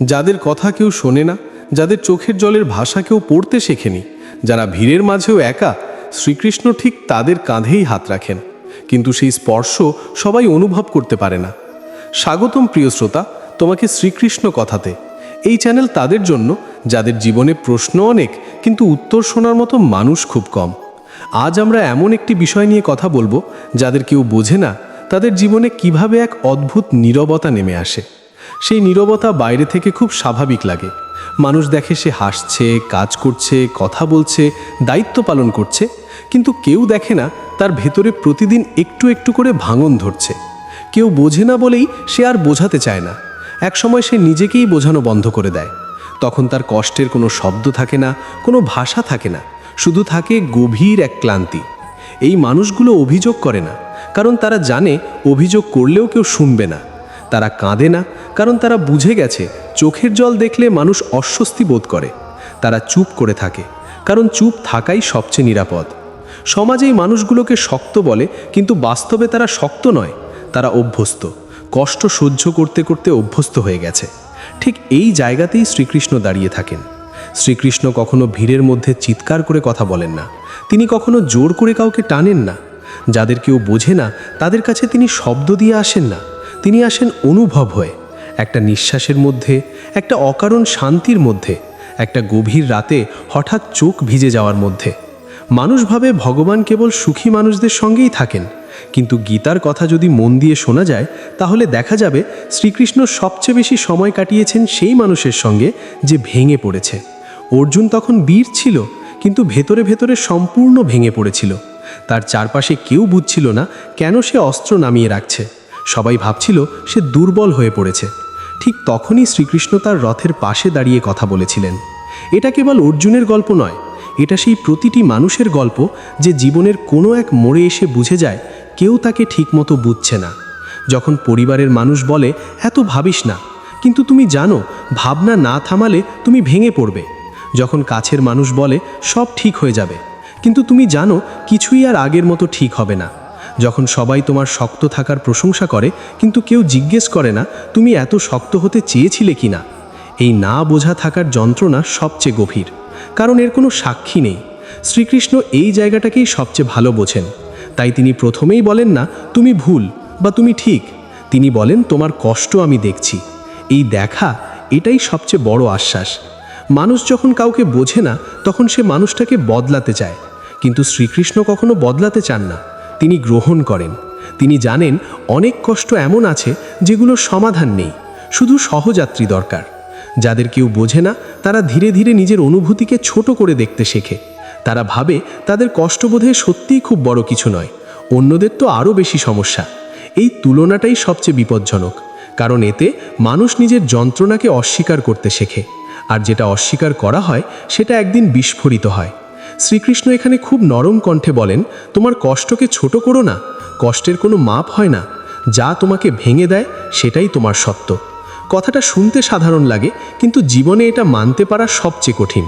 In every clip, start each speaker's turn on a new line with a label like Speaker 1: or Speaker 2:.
Speaker 1: যাদের কথা কেউ শোনে না, যাদের চোখের জলের ভাষা কেউ পড়তে শেখেনি, যারা ভিড়ের মাঝেও একা, শ্রীকৃষ্ণ ঠিক তাদের কাঁধেই হাত রাখেন। কিন্তু সেই স্পর্শ সবাই অনুভব করতে পারে না। স্বাগতম প্রিয় শ্রোতা, তোমাকে শ্রীকৃষ্ণ কথাতে। এই চ্যানেল তাদের জন্য, যাদের জীবনে প্রশ্ন অনেক, কিন্তু উত্তর শোনার মতো মানুষ খুব কম। আজ আমরা এমন একটি বিষয় নিয়ে কথা বলব, যাদের কেউ বোঝে না, তাদের জীবনে কীভাবে এক অদ্ভুত নীরবতা নেমে আসে। সেই নীরবতা বাইরে থেকে খুব স্বাভাবিক লাগে। মানুষ দেখে সে হাসছে, কাজ করছে, কথা বলছে, দায়িত্ব পালন করছে, কিন্তু কেউ দেখে না তার ভেতরে প্রতিদিন একটু একটু করে ভাঙন ধরছে। কেউ বোঝে না বলেই সে আর বোঝাতে চায় না। একসময় সে নিজেকেই বোঝানো বন্ধ করে দেয়। তখন তার কষ্টের কোনো শব্দ থাকে না, কোনো ভাষা থাকে না, শুধু থাকে গভীর এক ক্লান্তি। এই মানুষগুলো অভিযোগ করে না, কারণ তারা জানে অভিযোগ করলেও কেউ শুনবে না। তারা কাঁদে না, কারণ তারা বুঝে গেছে চোখের জল দেখলে মানুষ অস্বস্তি বোধ করে। তারা চুপ করে থাকে, কারণ চুপ থাকাই সবচেয়ে নিরাপদ। সমাজে এই মানুষগুলোকে শক্ত বলে, কিন্তু বাস্তবে তারা শক্ত নয়, তারা অভ্যস্ত। কষ্ট সহ্য করতে করতে অভ্যস্ত হয়ে গেছে। ঠিক এই জায়গাতেই শ্রীকৃষ্ণ দাঁড়িয়ে থাকেন। শ্রীকৃষ্ণ কখনো ভিড়ের মধ্যে চিৎকার করে কথা বলেন না। তিনি কখনো জোর করে কাউকে টানেন না। যাদের কেউ বোঝে না, তাদের কাছে তিনি শব্দ দিয়ে আসেন না। তিনি আসেন অনুভব হয়ে, একটা নিঃশ্বাসের মধ্যে, একটা অকারণ শান্তির মধ্যে, একটা গভীর রাতে হঠাৎ চোখ ভিজে যাওয়ার মধ্যে। মানুষ ভাবে ভগবান কেবল সুখী মানুষদের সঙ্গেই থাকেন, কিন্তু গীতার কথা যদি মন দিয়ে শোনা যায়, তাহলে দেখা যাবে শ্রীকৃষ্ণ সবচেয়ে বেশি সময় কাটিয়েছেন সেই মানুষের সঙ্গে যে ভেঙে পড়েছে। অর্জুন তখন বীর ছিল, কিন্তু ভেতরে ভেতরে সম্পূর্ণ ভেঙে পড়েছিল। তার চারপাশে কেউ বুঝছিল না কেন সে অস্ত্র নামিয়ে রাখছে। সবাই ভাবছিল সে দুর্বল হয়ে পড়েছে। ঠিক তখনই শ্রীকৃষ্ণ তার রথের পাশে দাঁড়িয়ে কথা বলেছিলেন। এটা কেবল অর্জুনের গল্প নয়, এটা সেই প্রতিটি মানুষের গল্প যে জীবনের কোনো এক মোড়ে এসে বুঝে যায়, কেউ তাকে ঠিকমতো বুঝছে না। যখন পরিবারের মানুষ বলে, এত ভাবিস না। কিন্তু তুমি জানো, ভাবনা না থামালে তুমি ভেঙে পড়বে। যখন কাছের মানুষ বলে, সব ঠিক হয়ে যাবে। কিন্তু তুমি জানো, কিছুই আর আগের মতো ঠিক হবে না। যখন সবাই তোমার শক্ত থাকার প্রশংসা করে, কিন্তু কেউ জিজ্ঞেস করে না, তুমি এত শক্ত হতে চেয়েছিলে কি না? এই না বোঝা থাকার যন্ত্রণা সবচেয়ে গভীর, কারণ এর কোনো সাক্ষী নেই। শ্রীকৃষ্ণ এই জায়গাটাকেই সবচেয়ে ভালো বোঝেন। তাই তিনি প্রথমেই বলেন না, তুমি ভুল বা তুমি ঠিক। তিনি বলেন, তোমার কষ্ট আমি দেখছি। এই দেখা, এটাই সবচেয়ে বড় আশ্বাস। মানুষ যখন কাউকে বোঝে না, তখন সে মানুষটাকে বদলাতে চায়। কিন্তু শ্রীকৃষ্ণ কখনো বদলাতে চান না। তিনি গ্রহণ করেন। তিনি জানেন অনেক কষ্ট এমন আছে যেগুলোর সমাধান নেই, শুধু সহযাত্রী দরকার। যাদের কেউ বোঝে না, তারা ধীরে ধীরে নিজের অনুভূতিকে ছোট করে দেখতে শেখে। তারা ভাবে তাদের কষ্টবোধে সত্যিই খুব বড় কিছু নয়, অন্যদের তো আরও বেশি সমস্যা। এই তুলনাটাই সবচেয়ে বিপজ্জনক, কারণ এতে মানুষ নিজের যন্ত্রণাকে অস্বীকার করতে শেখে, আর যেটা অস্বীকার করা হয়, সেটা একদিন বিস্ফোরিত হয়। শ্রীকৃষ্ণ এখানে খুব নরম কণ্ঠে বলেন, তোমার কষ্টকে ছোট করো না, কষ্টের কোনো মাপ হয় না। যা তোমাকে ভেঙে দেয়, সেটাই তোমার সত্য। কথাটা শুনতে সাধারণ লাগে, কিন্তু জীবনে এটা মানতে পারা সবচেয়ে কঠিন,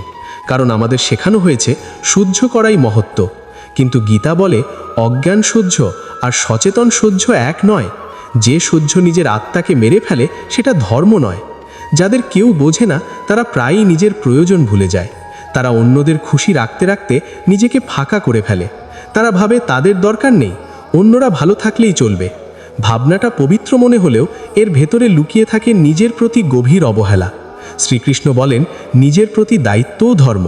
Speaker 1: কারণ আমাদের শেখানো হয়েছে সহ্য করাই মহত্ব। কিন্তু গীতা বলে, অজ্ঞান সহ্য আর সচেতন সহ্য এক নয়। যে সহ্য নিজের আত্মাকে মেরে ফেলে, সেটা ধর্ম নয়। যাদের কেউ বোঝে না, তারা প্রায়ই নিজের প্রয়োজন ভুলে যায়। তারা অন্যদের খুশি রাখতে রাখতে নিজেকে ফাঁকা করে ফেলে। তারা ভাবে তাদের দরকার নেই, অন্যরা ভালো থাকলেই চলবে। ভাবনাটা পবিত্র মনে হলেও এর ভেতরে লুকিয়ে থাকে নিজের প্রতি গভীর অবহেলা। শ্রীকৃষ্ণ বলেন, নিজের প্রতি দায়িত্বও ধর্ম।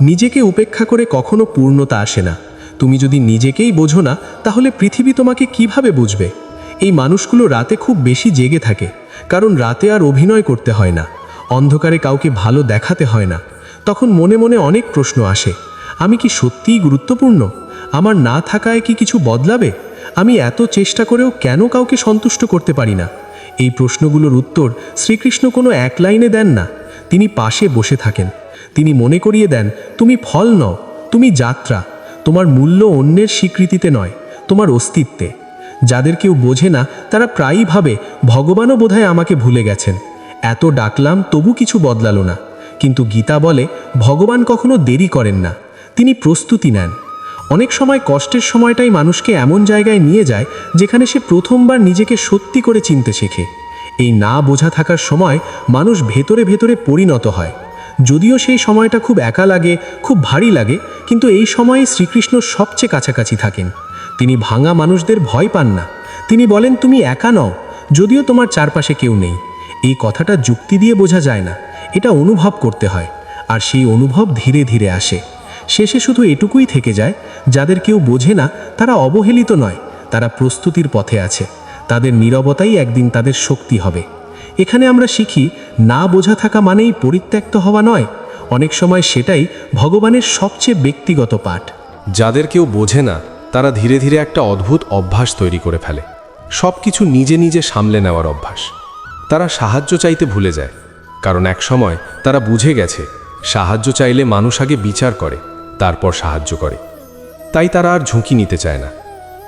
Speaker 1: নিজেকে উপেক্ষা করে কখনো পূর্ণতা আসে না। তুমি যদি নিজেকেই বোঝো না, তাহলে পৃথিবী তোমাকে কীভাবে বুঝবে? এই মানুষগুলো রাতে খুব বেশি জেগে থাকে, কারণ রাতে আর অভিনয় করতে হয় না। অন্ধকারে কাউকে ভালো দেখাতে হয় না। তখন মনে মনে অনেক প্রশ্ন আসে। আমি কি সত্যিই গুরুত্বপূর্ণ? আমার না থাকায় কি কিছু বদলাবে? আমি এত চেষ্টা করেও কেন কাউকে সন্তুষ্ট করতে পারি না? এই প্রশ্নগুলোর উত্তর শ্রীকৃষ্ণ কোনো এক লাইনে দেন না। তিনি পাশে বসে থাকেন। তিনি মনে করিয়ে দেন, তুমি ফল নও, তুমি যাত্রা। তোমার মূল্য অন্যের স্বীকৃতিতে নয়, তোমার অস্তিত্বে। যাদের কেউ বোঝে না, তারা প্রায়ই ভাবে, ভগবানও বোধহয় আমাকে ভুলে গেছেন। এত ডাকলাম, তবু কিছু বদলালো না। কিন্তু গীতা বলে, ভগবান কখনো দেরি করেন না, তিনি প্রস্তুতি নেন। অনেক সময় কষ্টের সময়টাই মানুষকে এমন জায়গায় নিয়ে যায়, যেখানে সে প্রথমবার নিজেকে সত্যি করে চিনতে শেখে।
Speaker 2: এই না বোঝা থাকার সময় মানুষ ভেতরে ভেতরে পরিণত হয়। যদিও সেই সময়টা খুব একা লাগে, খুব ভারী লাগে, কিন্তু এই সময়ে শ্রীকৃষ্ণ সবচেয়ে কাছাকাছি থাকেন। তিনি ভাঙা মানুষদের ভয় পান না। তিনি বলেন, তুমি একা নও, যদিও তোমার চারপাশে কেউ নেই। এই কথাটা যুক্তি দিয়ে বোঝা যায় না। এটা অনুভব করতে হয়, আর সেই অনুভব ধীরে ধীরে আসে। শেষে শুধু এটুকুই থেকে যায়, যাদের কেউ বোঝে না, তারা অবহেলিত নয়, তারা প্রস্তুতির পথে আছে। তাদের নীরবতাই একদিন তাদের শক্তি হবে। এখানে আমরা শিখি, না বোঝা থাকা মানেই পরিত্যক্ত হওয়া নয়। অনেক সময় সেটাই ভগবানের সবচেয়ে ব্যক্তিগত পাঠ।
Speaker 1: যাদের কেউ বোঝে না, তারা ধীরে ধীরে একটা অদ্ভুত অভ্যাস তৈরি করে ফেলে। সব কিছু নিজে নিজে সামলে নেওয়ার অভ্যাস। তারা সাহায্য চাইতে ভুলে যায়। কারণ এক সময় তারা বুঝে গেছে, সাহায্য চাইলে মানুষ আগে বিচার করে, তারপর সাহায্য করে। তাই তারা আর ঝুঁকি নিতে চায় না।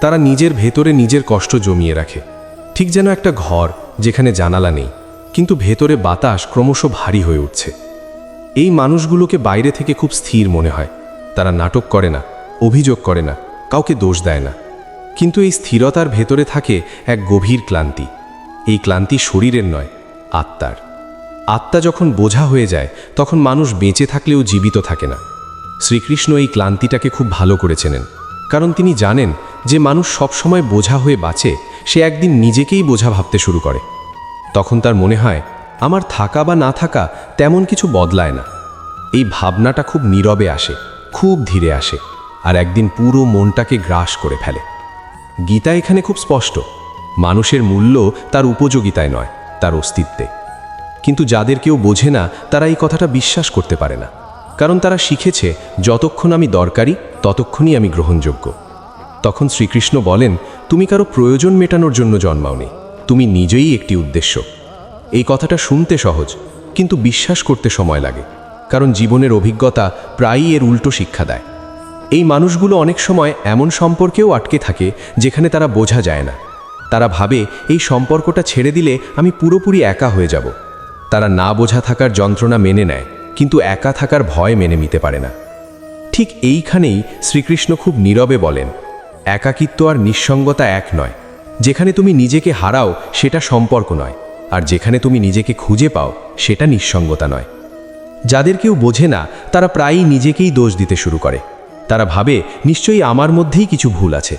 Speaker 1: তারা নিজের ভেতরে নিজের কষ্ট জমিয়ে রাখে। ঠিক যেন একটা ঘর যেখানে জানালা নেই, কিন্তু ভেতরে বাতাস ক্রমশ ভারী হয়ে উঠছে। এই মানুষগুলোকে বাইরে থেকে খুব স্থির মনে হয়। তারা নাটক করে না, অভিযোগ করে না, কাউকে দোষ দেয় না। কিন্তু এই স্থিরতার ভেতরে থাকে এক গভীর ক্লান্তি। এই ক্লান্তি শরীরের নয়, আত্মার। আত্মা যখন বোঝা হয়ে যায়, তখন মানুষ বেঁচে থাকলেও জীবিত থাকে না। শ্রীকৃষ্ণ এই ক্লান্তিটাকে খুব ভালো করে চেনেন। কারণ তিনি জানেন যে মানুষ সবসময় বোঝা হয়ে বাঁচে, সে একদিন নিজেকেই বোঝা ভাবতে শুরু করে। তখন তার মনে হয়, আমার থাকা বা না থাকা তেমন কিছু বদলায় না। এই ভাবনাটা খুব নীরবে আসে, খুব ধীরে আসে, আর একদিন পুরো মনটাকে গ্রাস করে ফেলে। গীতা এখানে খুব স্পষ্ট। মানুষের মূল্য তার উপযোগিতায় নয়, তার অস্তিত্বে। কিন্তু যাদের কেউ বোঝে না, তারা এই কথাটা বিশ্বাস করতে পারে না। কারণ তারা শিখেছে, যতক্ষণ আমি দরকারি, ততক্ষণই আমি গ্রহণযোগ্য। তখন শ্রীকৃষ্ণ বলেন, তুমি কারও প্রয়োজন মেটানোর জন্য জন্মাওনি। তুমি নিজেই একটি উদ্দেশ্য। এই কথাটা শুনতে সহজ, কিন্তু বিশ্বাস করতে সময় লাগে। কারণ জীবনের অভিজ্ঞতা প্রায়ই এর উল্টো শিক্ষা দেয়। এই মানুষগুলো অনেক সময় এমন সম্পর্কেও আটকে থাকে, যেখানে তারা বোঝা যায় না। তারা ভাবে, এই সম্পর্কটা ছেড়ে দিলে আমি পুরোপুরি একা হয়ে যাব। তারা না বোঝা থাকার যন্ত্রণা মেনে নেয়, কিন্তু একা থাকার ভয় মেনে নিতে পারে না। ঠিক এইখানেই শ্রীকৃষ্ণ খুব নীরবে বলেন, একাকিত্ব আর নিঃসঙ্গতা এক নয়। যেখানে তুমি নিজেকে হারাও, সেটা সম্পর্ক নয়, আর যেখানে তুমি নিজেকে খুঁজে পাও, সেটা নিঃসঙ্গতা নয়। যাদের কেউ বোঝে না, তারা প্রায়ই নিজেকেই দোষ দিতে শুরু করে। তারা ভাবে, নিশ্চয়ই আমার মধ্যেই কিছু ভুল আছে।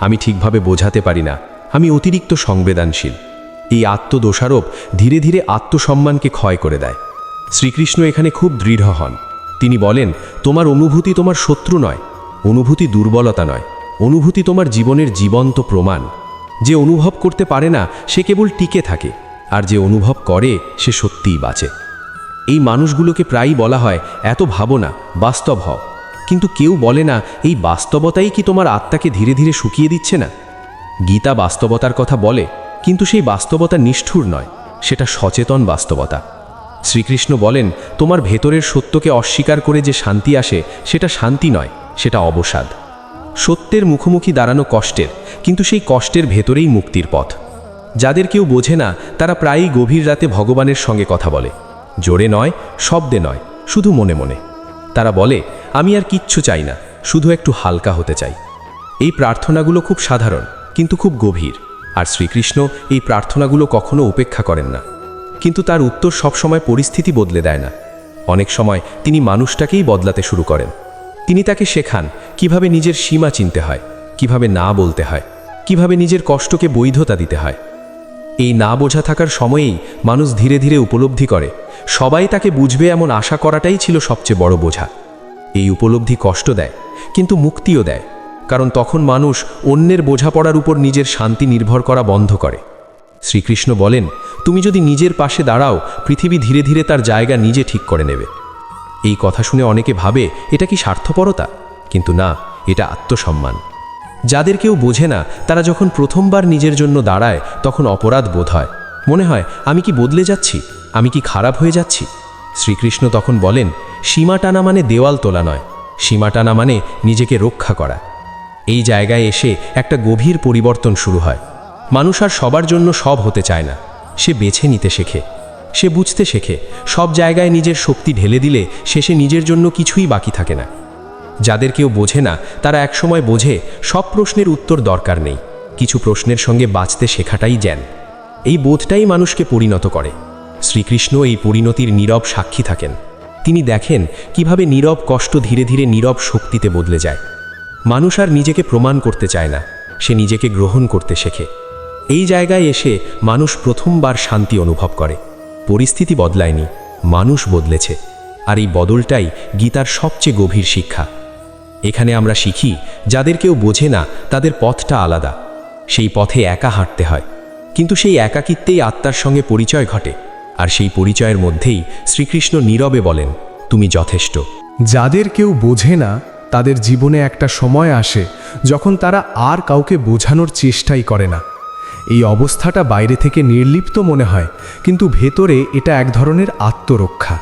Speaker 1: আমি ঠিকভাবে বোঝাতে পারি না। আমি অতিরিক্ত সংবেদনশীল। এই আত্মদোষারোপ ধীরে ধীরে আত্মসম্মানকে ক্ষয় করে দেয়। শ্রীকৃষ্ণ এখানে খুব দৃঢ় হন। তিনি বলেন, তোমার অনুভূতি তোমার শত্রু নয়, অনুভূতি দুর্বলতা নয়। অনুভূতি তোমার জীবনের জীবন্ত প্রমাণ। যে অনুভব করতে পারে না, সে কেবল টিকে থাকে, আর যে অনুভব করে, সে সত্যিই বাঁচে। এই মানুষগুলোকে প্রায়ই বলা হয়, এত ভাবো না, বাস্তব হও। কিন্তু কেউ বলে না, এই বাস্তবতাই কি তোমার আত্মাকে ধীরে ধীরে শুকিয়ে দিচ্ছে না? গীতা বাস্তবতার কথা বলে কিন্তু সেই বাস্তবতা নিষ্ঠুর নয়, সেটা সচেতন বাস্তবতা। শ্রীকৃষ্ণ বলেন, তোমার ভেতরের সত্যকে অস্বীকার করে যে শান্তি আসে, সেটা শান্তি নয়, সেটা অবসাদ। সত্যের মুখোমুখি দাঁড়ানো কষ্টের, কিন্তু সেই কষ্টের ভেতরেই মুক্তির পথ। যাদের কেউ বোঝে না, তারা প্রায়ই গভীর রাতে ভগবানের সঙ্গে কথা বলে। জোরে নয়, শব্দে নয়, শুধু মনে মনে। তারা বলে, আমি আর কিচ্ছু চাই না, শুধু একটু হালকা হতে চাই। এই প্রার্থনাগুলো খুব সাধারণ, কিন্তু খুব গভীর। আর শ্রীকৃষ্ণ এই প্রার্থনাগুলো কখনো উপেক্ষা করেন না। কিন্তু তার উত্তর সবসময় পরিস্থিতি বদলে দেয় না। অনেক সময় তিনি মানুষটাকেই বদলাতে শুরু করেন। তিনি তাকে শেখান কীভাবে নিজের সীমা চিনতে হয়, কীভাবে না বলতে হয়, কীভাবে নিজের কষ্টকে বৈধতা দিতে হয়। এই না বোঝা থাকার সময়েই মানুষ ধীরে ধীরে উপলব্ধি করে, সবাই তাকে বুঝবে এমন আশা করাটাই ছিল সবচেয়ে বড় বোঝা। এই উপলব্ধি কষ্ট দেয়, কিন্তু মুক্তিও দেয়। কারণ তখন মানুষ অন্যের বোঝাপড়ার উপর নিজের শান্তি নির্ভর করা বন্ধ করে। শ্রীকৃষ্ণ বলেন, তুমি যদি নিজের পাশে দাঁড়াও, পৃথিবী ধীরে ধীরে তার জায়গা নিজে ঠিক করে নেবে। এই কথা শুনে অনেকে ভাবে, এটা কি স্বার্থপরতা? কিন্তু না, এটা আত্মসম্মান। যাদের কেউ বোঝে না, তারা যখন প্রথমবার নিজের জন্য দাঁড়ায়, তখন অপরাধ বোধ হয়। মনে হয়, আমি কি বদলে যাচ্ছি? আমি কি খারাপ হয়ে যাচ্ছি? শ্রীকৃষ্ণ তখন বলেন, সীমা টানা মানে দেওয়াল তোলা নয়। সীমা টানা মানে নিজেকে রক্ষা করা। এই জায়গায় এসে একটা গভীর পরিবর্তন শুরু হয়। মানুষ আর সবার জন্য সব হতে চায় না। সে বেছে নিতে শেখে। সে বুঝতে শেখে, সব জায়গায় নিজের শক্তি ঢেলে দিলে শেষে নিজের জন্য কিছুই বাকি থাকে না। যাদের কেউ বোঝে না, তারা একসময় বোঝে, সব প্রশ্নের উত্তর দরকার নেই। কিছু প্রশ্নের সঙ্গে বাঁচতে শেখাটাই জ্ঞান।
Speaker 3: এই বোধটাই মানুষকে পরিণত করে। শ্রীকৃষ্ণ এই পরিণতির নীরব সাক্ষী থাকেন। তিনি দেখেন কীভাবে নীরব কষ্ট ধীরে ধীরে নীরব শক্তিতে বদলে যায়। মানুষ আর নিজেকে প্রমাণ করতে চায় না। সে নিজেকে গ্রহণ করতে শেখে। এই জায়গায় এসে মানুষ প্রথমবার শান্তি অনুভব করে। পরিস্থিতি বদলায়নি, মানুষ বদলেছে। আর এই বদলটাই গীতার সবচেয়ে গভীর শিক্ষা। এখানে আমরা শিখি, যাদের কেউ বোঝে না, তাদের পথটা আলাদা। সেই পথে একা হাঁটতে হয়। কিন্তু সেই একাকিত্বেই আত্মার সঙ্গে পরিচয় ঘটে। আর সেই পরিচয়ের মধ্যেই শ্রীকৃষ্ণ নীরবে বলেন, তুমি যথেষ্ট।
Speaker 1: যাদের কেউ বোঝে না তাদের জীবনে একটা সময় আসে যখন তারা আর কাউকে বোঝানোর চেষ্টাই করে না। এই অবস্থাটা বাইরে থেকে নির্লিপ্ত মনে হয়, কিন্তু ভেতরে এটা এক ধরনের আত্মরক্ষা।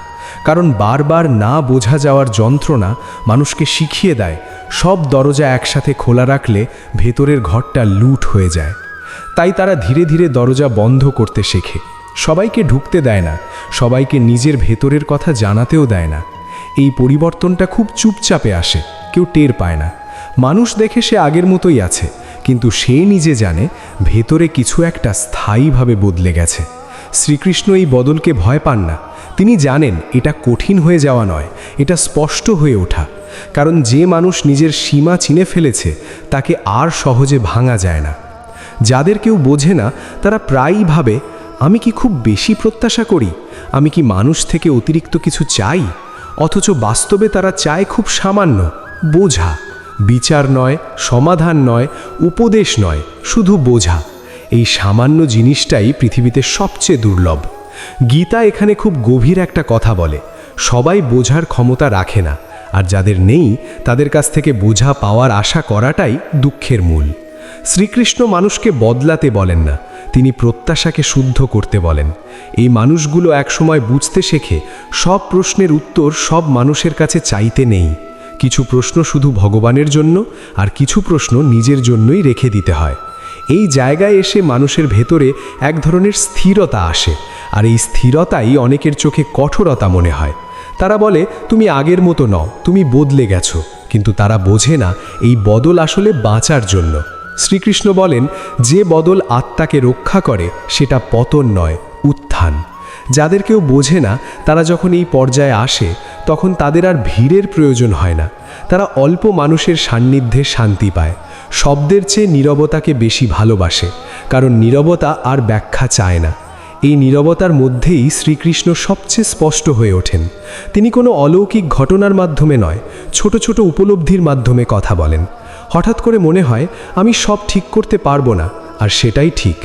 Speaker 1: কারণ বারবার না বোঝা যাওয়ার যন্ত্রণা মানুষকে শিখিয়ে দেয়, সব দরজা একসাথে খোলা রাখলে ভেতরের ঘরটা লুট হয়ে যায়। তাই তারা ধীরে ধীরে দরজা বন্ধ করতে শেখে। সবাইকে ঢুকতে দেয় না, সবাইকে নিজের ভেতরের কথা জানাতেও দেয় না। এই পরিবর্তনটা খুব চুপচাপে আসে। কেউ টের পায় না। মানুষ দেখে সে আগের মতোই আছে, কিন্তু সে নিজে জানে ভেতরে কিছু একটা স্থায়ীভাবে বদলে গেছে। শ্রীকৃষ্ণ এই বদলকে ভয় পান না। তিনি জানেন এটা কঠিন হয়ে যাওয়া নয়, এটা স্পষ্ট হয়ে ওঠা। কারণ যে মানুষ নিজের সীমা চিনে ফেলেছে, তাকে আর সহজে ভাঙা যায় না। যাদের কেউ বোঝে না, তারা প্রায়ই ভাবে, আমি কি খুব বেশি প্রত্যাশা করি? আমি কি মানুষ থেকে অতিরিক্ত কিছু চাই? অথচ বাস্তবে তারা চায় খুব সামান্য। বোঝা। বিচার নয়, সমাধান নয়, উপদেশ নয়, শুধু বোঝা। এই সামান্য জিনিসটাই পৃথিবীতে সবচেয়ে দুর্লভ। গীতা এখানে খুব গভীর একটা কথা বলে। সবাই বোঝার ক্ষমতা রাখে না, আর যাদের নেই, তাদের কাছ থেকে বোঝা পাওয়ার আশা করাটাই দুঃখের মূল। শ্রীকৃষ্ণ মানুষকে বদলাতে বলেন না, তিনি প্রত্যাশাকে শুদ্ধ করতে বলেন। এই মানুষগুলো একসময় বুঝতে শেখে, সব প্রশ্নের উত্তর সব মানুষের কাছে চাইতে নেই। কিছু প্রশ্ন শুধু ভগবানের জন্য আর কিছু প্রশ্ন নিজের জন্যই রেখে দিতে হয়। এই জায়গায় এসে মানুষের ভেতরে এক ধরনের স্থিরতা আসে আর এই স্থিরতাই অনেকের চোখে কঠোরতা মনে হয়। তারা বলে, তুমি আগের মতো নও, তুমি বদলে গেছো। কিন্তু তারা বোঝে না, এই বদল আসলে বাঁচার জন্য। শ্রীকৃষ্ণ বলেন, যে বদল আত্মাকে রক্ষা করে, সেটা পতন নয়, উত্থান। যাদের কেউ বোঝে না, তারা যখন এই পর্যায়ে আসে, তখন তাদের আর ভিড়ের প্রয়োজন হয় না। তারা অল্প মানুষের সান্নিধ্যে শান্তি পায়। শব্দের চেয়ে নীরবতাকে বেশি ভালোবাসে, কারণ নীরবতা আর ব্যাখ্যা চায় না। এই নীরবতার মধ্যেই শ্রীকৃষ্ণ সবচেয়ে স্পষ্ট হয়ে ওঠেন। তিনি কোনো অলৌকিক ঘটনার মাধ্যমে নয়, ছোট ছোট উপলব্ধির মাধ্যমে কথা বলেন। হঠাৎ করে মনে হয়, আমি সব ঠিক করতে পারব না, আর সেটাই ঠিক।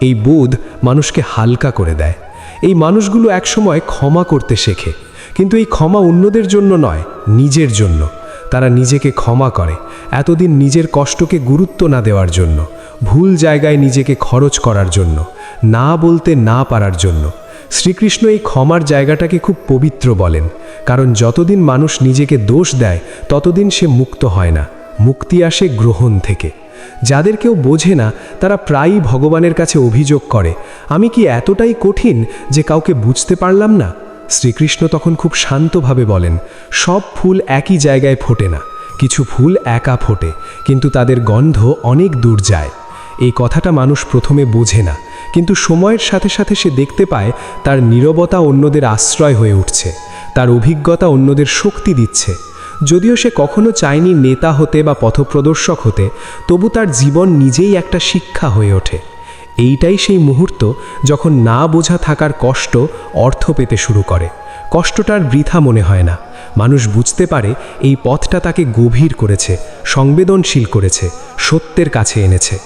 Speaker 1: এই বোধ মানুষকে হালকা করে দেয়। এই মানুষগুলো একসময় ক্ষমা করতে শেখে। কিন্তু এই ক্ষমা অন্যদের জন্য নয়, নিজের জন্য। তারা নিজেকে ক্ষমা করে, এতদিন নিজের কষ্টকে গুরুত্ব না দেওয়ার জন্য, ভুল জায়গায় নিজেকে খরচ করার জন্য, না বলতে না পারার জন্য। শ্রীকৃষ্ণ এই ক্ষমার জায়গাটাকে খুব পবিত্র বলেন, কারণ যতদিন মানুষ নিজেকে দোষ দেয়, ততদিন সে মুক্ত হয় না, মুক্তি আসে গ্রহণ থেকে। যাদের কেউ বোঝে না, তারা প্রায়ই ভগবানের কাছে অভিযোগ করে। আমি কি এতটাই কঠিন যে কাউকে বুঝতে পারলাম না? শ্রীকৃষ্ণ তখন খুব শান্তভাবে বলেন, সব ফুল একই জায়গায় ফোটে না, কিছু ফুল একা ফোটে, কিন্তু তাদের গন্ধ অনেক দূর যায়। এই কথাটা মানুষ প্রথমে বোঝে না, কিন্তু সময়ের সাথে সাথে সে দেখতে পায়, তার নীরবতা অন্যদের আশ্রয় হয়ে উঠছে, তার অভিজ্ঞতা অন্যদের শক্তি দিচ্ছে। যদিও সে কখনো চায়নি নেতা হতে বা পথপ্রদর্শক হতে, তবু তার জীবন নিজেই একটা শিক্ষা হয়ে ওঠে। এইটাই সেই মুহূর্ত যখন না বোঝা থাকার কষ্ট অর্থ পেতে শুরু করে। কষ্টটার বৃথা মনে হয় না। মানুষ বুঝতে পারে এই পথটা তাকে গভীর করেছে, সংবেদনশীল করেছে, সত্যের কাছে এনেছে।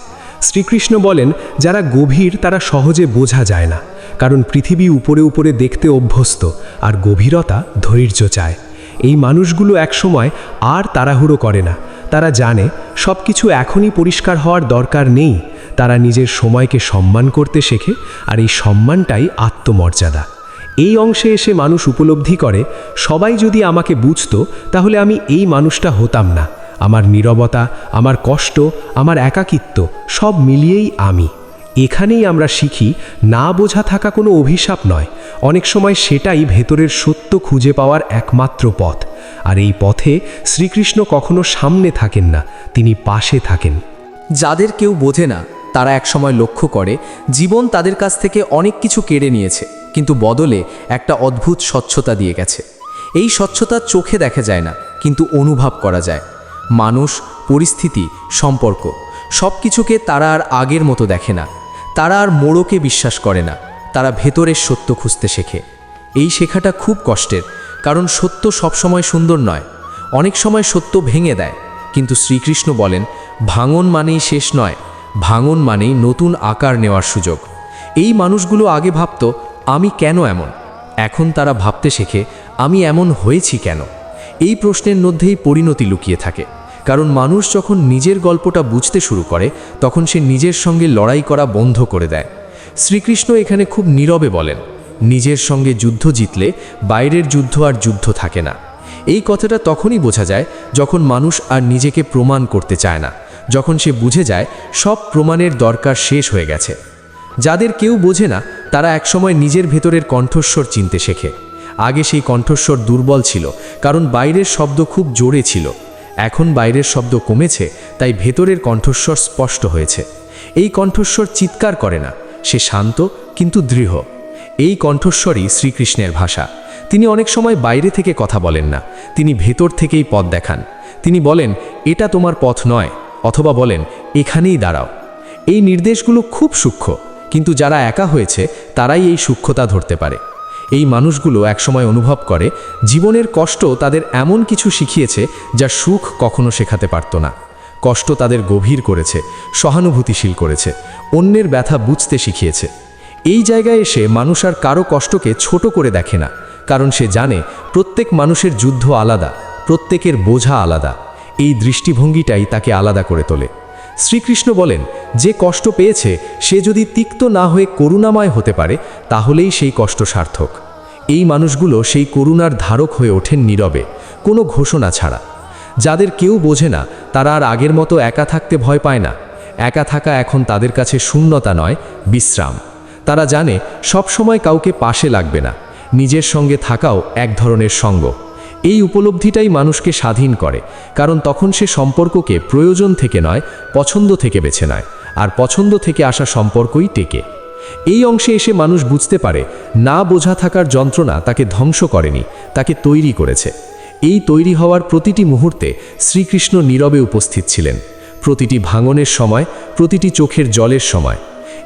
Speaker 1: শ্রীকৃষ্ণ বলেন, যারা গভীর তারা সহজে বোঝা যায় না, কারণ পৃথিবী উপরে উপরে দেখতে অভ্যস্ত, আর গভীরতা ধৈর্য চায়। এই মানুষগুলো একসময় আর তাড়াহুড়ো করে না। তারা জানে সব কিছু এখনই পরিষ্কার হওয়ার দরকার নেই। তারা নিজের সময়কে সম্মান করতে শেখে, আর এই সম্মানটাই আত্মমর্যাদা। এই অংশে এসে মানুষ উপলব্ধি করে, সবাই যদি আমাকে বুঝতো, তাহলে আমি এই মানুষটা হতাম না। আমার নীরবতা, আমার কষ্ট, আমার একাকিত্ব সব মিলিয়েই আমি। এখানেই আমরা শিখি, না বোঝা থাকা কোনো অভিশাপ নয়। অনেক সময় সেটাই ভেতরের সত্য খুঁজে পাওয়ার একমাত্র পথ। আর এই পথে শ্রীকৃষ্ণ কখনো সামনে থাকেন না, তিনি পাশে থাকেন।
Speaker 4: যাদের কেউ বোঝে না, তারা একসময় লক্ষ্য করে, জীবন তাদের কাছ থেকে অনেক কিছু কেড়ে নিয়েছে, কিন্তু বদলে একটা অদ্ভুত স্বচ্ছতা দিয়ে গেছে। এই স্বচ্ছতা চোখে দেখা যায় না, কিন্তু অনুভব করা যায়। মানুষ, পরিস্থিতি, সম্পর্ক সব কিছুকে তারা আর আগের মতো দেখে না। তারা আর মোড়কে বিশ্বাস করে না। তারা ভেতরের সত্য খুঁজতে শেখে। এই শেখাটা খুব কষ্টের, কারণ সত্য সবসময় সুন্দর নয়। অনেক সময় সত্য ভেঙে দেয়, কিন্তু শ্রীকৃষ্ণ বলেন, ভাঙন মানেই শেষ নয়, ভাঙন মানেই নতুন আকার নেওয়ার সুযোগ। এই মানুষগুলো আগে ভাবত, আমি কেন এমন? এখন তারা ভাবতে শেখে, আমি এমন হয়েছি কেন? এই প্রশ্নের মধ্যেই পরিণতি লুকিয়ে থাকে। কারণ মানুষ যখন নিজের গল্পটা বুঝতে শুরু করে, তখন সে নিজের সঙ্গে লড়াই করা বন্ধ করে দেয়। শ্রীকৃষ্ণ এখানে খুব নীরবে বলেন, নিজের সঙ্গে যুদ্ধ জিতলে বাইরের যুদ্ধ আর যুদ্ধ থাকে না। এই কথাটা তখনই বোঝা যায় যখন মানুষ আর নিজেকে প্রমাণ করতে চায় না, যখন সে বুঝে যায় সব প্রমাণের দরকার শেষ হয়ে গেছে। যাদের কেউ বোঝে না, তারা একসময় নিজের ভেতরের কণ্ঠস্বর চিনতে শেখে। আগে সেই কণ্ঠস্বর দুর্বল ছিল, কারণ বাইরের শব্দ খুব জোরে ছিল। এখন বাইরের শব্দ কমেছে, তাই ভেতরের কণ্ঠস্বর স্পষ্ট হয়েছে। এই কণ্ঠস্বর চিৎকার করে না, সে শান্ত কিন্তু দৃঢ়। এই কণ্ঠস্বরই শ্রীকৃষ্ণের ভাষা। তিনি অনেক সময় বাইরে থেকে কথা বলেন না, তিনি ভেতর থেকেই পথ দেখান। তিনি বলেন, এটা তোমার পথ নয়, অথবা বলেন, এখানেই দাঁড়াও। এই নির্দেশগুলো খুব সূক্ষ্ম, কিন্তু যারা একা হয়েছে, তারাই এই সূক্ষ্মতা ধরতে পারে। এই মানুষগুলো একসময় অনুভব করে, জীবনের কষ্ট তাদের এমন কিছু শিখিয়েছে যা সুখ কখনো শেখাতে পারত না। কষ্ট তাদের গভীর করেছে, সহানুভূতিশীল করেছে, অন্যের ব্যথা বুঝতে শিখিয়েছে। এই জায়গায় এসে মানুষ আর কারও কষ্টকে ছোট করে দেখে না, কারণ সে জানে প্রত্যেক মানুষের যুদ্ধ আলাদা, প্রত্যেকের বোঝা আলাদা। এই দৃষ্টিভঙ্গিটাই তাকে আলাদা করে তোলে। শ্রীকৃষ্ণ বলেন, যে কষ্ট পেয়েছে, সে যদি তিক্ত না হয়ে করুণাময় হতে পারে, তাহলেই সেই কষ্ট সার্থক। এই মানুষগুলো সেই করুণার ধারক হয়ে ওঠেন নীরবে, কোনো ঘোষণা ছাড়া। যাদের কেউ বোঝে না, তারা আর আগের মতো একা থাকতে ভয় পায় না। একা থাকা এখন তাদের কাছে শূন্যতা নয়, বিশ্রাম। তারা জানে, সব সময় কাউকে পাশে লাগবে না। নিজের সঙ্গে থাকাও এক ধরনের সঙ্গ। এই উপলব্ধিটাই মানুষকে স্বাধীন করে, কারণ তখন সে সম্পর্ককে প্রয়োজন থেকে নয়, পছন্দ থেকে বেছে নেয়। আর পছন্দ থেকে আসা সম্পর্কই টেকে। এই অংশে এসে মানুষ বুঝতে পারে, না বোঝা থাকার যন্ত্রণা তাকে ধ্বংস করেনি, তাকে তৈরি করেছে। এই তৈরি হওয়ার প্রতিটি মুহূর্তে শ্রীকৃষ্ণ নীরবে উপস্থিত ছিলেন। প্রতিটি ভাঙনের সময়, প্রতিটি চোখের জলের সময়।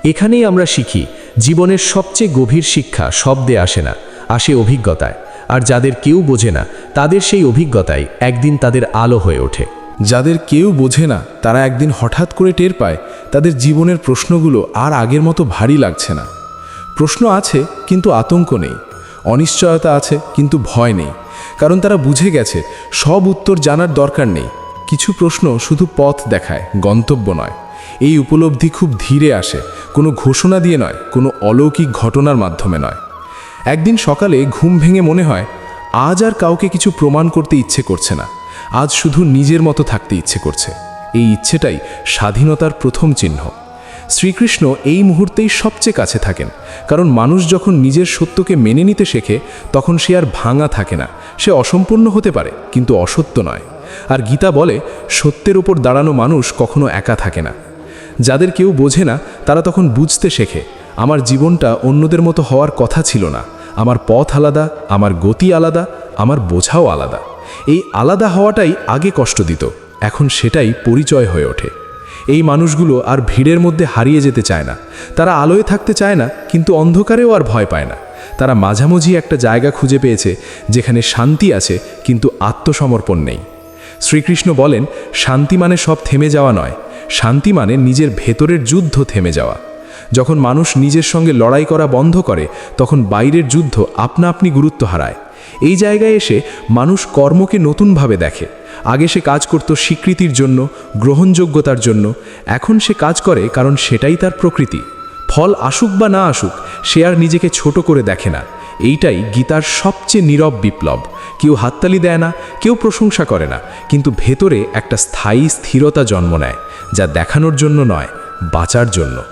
Speaker 4: এখানেই আমরা শিখি, জীবনের সবচেয়ে গভীর শিক্ষা শব্দে আসে না, আসে অভিজ্ঞতায়। আর যাদের কেউ বোঝে না, তাদের সেই অভিজ্ঞতাই একদিন তাদের আলো হয়ে ওঠে।
Speaker 5: যাদের কেউ বোঝে না, তারা একদিন হঠাৎ করে টের পায় তাদের জীবনের প্রশ্নগুলো আর আগের মতো ভারী লাগছে না। প্রশ্ন আছে, কিন্তু আতঙ্ক নেই। অনিশ্চয়তা আছে, কিন্তু ভয় নেই। কারণ তারা বুঝে গেছে, সব উত্তর জানার দরকার নেই। কিছু প্রশ্ন শুধু পথ দেখায়, গন্তব্য নয়। এই উপলব্ধি খুব ধীরে আসে, কোনো ঘোষণা দিয়ে নয়, কোনো অলৌকিক ঘটনার মাধ্যমে নয়। একদিন সকালে ঘুম ভেঙে মনে হয়, আজ আর কাউকে কিছু প্রমাণ করতে ইচ্ছে করছে না। আজ শুধু নিজের মতো থাকতে ইচ্ছে করছে। এই ইচ্ছেটাই স্বাধীনতার প্রথম চিহ্ন। শ্রীকৃষ্ণ এই মুহূর্তেই সবচেয়ে কাছে থাকেন, কারণ মানুষ যখন নিজের সত্যকে মেনে নিতে শেখে, তখন সে আর ভাঙা থাকে না। সে অসম্পূর্ণ হতে পারে, কিন্তু অসত্য নয়। আর গীতা বলে, সত্যের ওপর দাঁড়ানো মানুষ কখনো একা থাকে না। যাদের কেউ বোঝে না, তারা তখন বুঝতে শেখে, আমার জীবনটা অন্যদের মতো হওয়ার কথা ছিল না, আমার পথ আলাদা, আমার গতি আলাদা, আমার বোঝাও আলাদা। এই আলাদা হওয়াটাই আগে কষ্ট দিত। এখন সেটাই পরিচয় হয়ে ওঠে। এই মানুষগুলো আর ভিড়ের মধ্যে হারিয়ে যেতে চায় না। তারা আলোয় থাকতে চায় না, কিন্তু অন্ধকারেও আর ভয় পায় না। তারা মাঝামাঝি একটা জায়গা খুঁজে পেয়েছে, যেখানে শান্তি আছে, কিন্তু আত্মসমর্পণ নেই। শ্রীকৃষ্ণ বলেন, শান্তি মানে সব থেমে যাওয়া নয়। শান্তি মানে নিজের ভেতরের যুদ্ধ থেমে যাওয়া। যখন মানুষ নিজের সঙ্গে লড়াই করা বন্ধ করে, তখন বাইরের যুদ্ধ আপনা আপনি গুরুত্ব হারায়। এই জায়গায় এসে মানুষ কর্মকে নতুনভাবে দেখে। আগে সে কাজ করত স্বীকৃতির জন্য, গ্রহণযোগ্যতার জন্য। এখন সে কাজ করে কারণ সেটাই তার প্রকৃতি। ফল আসুক বা না আসুক, সে আর নিজেকে ছোট করে দেখে না। এইটাই গীতার সবচেয়ে নীরব বিপ্লব। কেউ হাততালি দেয় না, কেউ প্রশংসা করে না, কিন্তু ভেতরে একটা স্থায়ী স্থিরতা জন্ম নেয়, যা দেখানোর জন্য নয়, বাঁচার জন্য।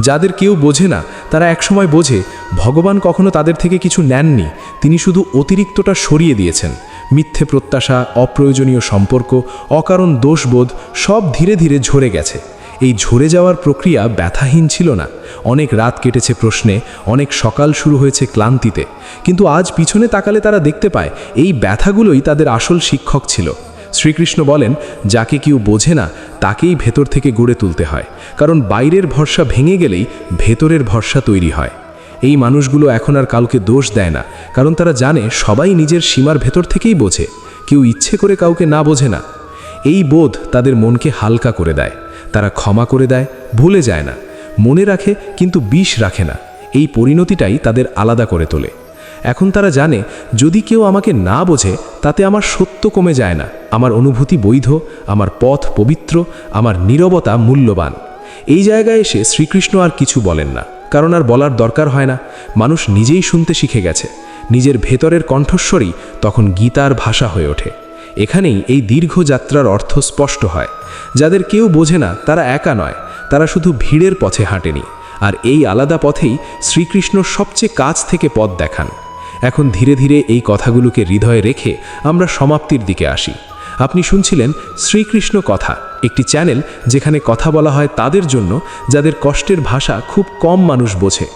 Speaker 5: যাদের কেউ বোঝে না, তারা একসময় বোঝে, ভগবান কখনো তাদের থেকে কিছু নেননি, তিনি শুধু অতিরিক্তটা সরিয়ে দিয়েছেন। মিথ্যে প্রত্যাশা, অপ্রয়োজনীয় সম্পর্ক, অকারণ দোষবোধ সব ধীরে ধীরে ঝরে গেছে। এই ঝরে যাওয়ার প্রক্রিয়া ব্যথাহীন ছিল না। অনেক রাত কেটেছে প্রশ্নে, অনেক সকাল শুরু হয়েছে ক্লান্তিতে। কিন্তু আজ পিছনে তাকালে তারা দেখতে পায়, এই ব্যথাগুলোই তাদের আসল শিক্ষক ছিল। শ্রীকৃষ্ণ বলেন, যাকে কেউ বোঝে না, তাকেই ভেতর থেকে গড়ে তুলতে হয়। কারণ বাইরের ভরসা ভেঙে গেলেই ভেতরের ভরসা তৈরি হয়। এই মানুষগুলো এখন আর কাউকে দোষ দেয় না, কারণ তারা জানে সবাই নিজের সীমার ভেতর থেকেই বোঝে, কেউ ইচ্ছে করে কাউকে না বোঝে না। এই বোধ তাদের মনকে হালকা করে দেয়, তারা ক্ষমা করে দেয়, ভুলে যায় না, মনে রাখে কিন্তু বিষ রাখে না, এই পরিণতিটাই তাদের আলাদা করে তোলে। এখন তারা জানে, যদি কেউ আমাকে না বোঝে, তাতে আমার সত্য কমে যায় না, আমার অনুভূতি বৈধ, আমার পথ পবিত্র, আমার নীরবতা মূল্যবান। এই জায়গায় এসে শ্রীকৃষ্ণ আর কিছু বলেন না। কারণ আর বলার দরকার হয় না। মানুষ নিজেই শুনতে শিখে গেছে। নিজের ভেতরের কণ্ঠস্বরই তখন গীতার ভাষা হয়ে ওঠে। এখানেই এই দীর্ঘ যাত্রার অর্থ স্পষ্ট হয়। যাদের কেউ বোঝে না, তারা একা নয়। তারা শুধু ভিড়ের পথে হাঁটেনি। আর এই আলাদা পথেই শ্রীকৃষ্ণ সবচেয়ে কাছ থেকে পথ দেখান। এখন ধীরে ধীরে এই কথাগুলোকে হৃদয়ে রেখে আমরা সমাপ্তির দিকে আসি। আপনি শুনছিলেন শ্রীকৃষ্ণ কথা, একটি চ্যানেল যেখানে কথা বলা হয় তাদের জন্য, যাদের কষ্টের ভাষা খুব কম মানুষ বোঝে।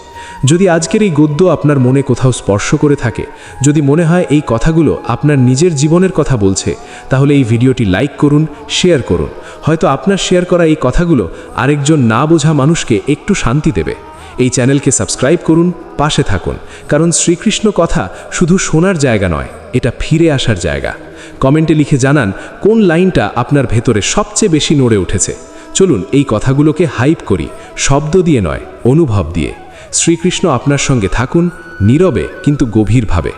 Speaker 5: যদি আজকের এই গদ্য আপনার মনে কোথাও স্পর্শ করে থাকে, যদি মনে হয় এই কথাগুলো আপনার নিজের জীবনের কথা বলছে, তাহলে এই ভিডিওটি লাইক করুন, শেয়ার করুন। হয়তো আপনার শেয়ার করা এই কথাগুলো আরেকজন না বোঝা মানুষকে একটু শান্তি দেবে। এই চ্যানেলকে সাবস্ক্রাইব করুন, পাশে থাকুন। কারণ শ্রীকৃষ্ণ কথা শুধু শোনার জায়গা নয়, এটা ফিরে আসার জায়গা। কমেন্টে লিখে জানান, কোন লাইনটা আপনার ভেতরে সবচেয়ে বেশি নড়ে উঠেছে? চলুন এই কথাগুলোকে হাইপ করি, শব্দ দিয়ে নয়, অনুভব দিয়ে। শ্রীকৃষ্ণ আপনার সঙ্গে থাকুন, নীরবে কিন্তু গভীরভাবে।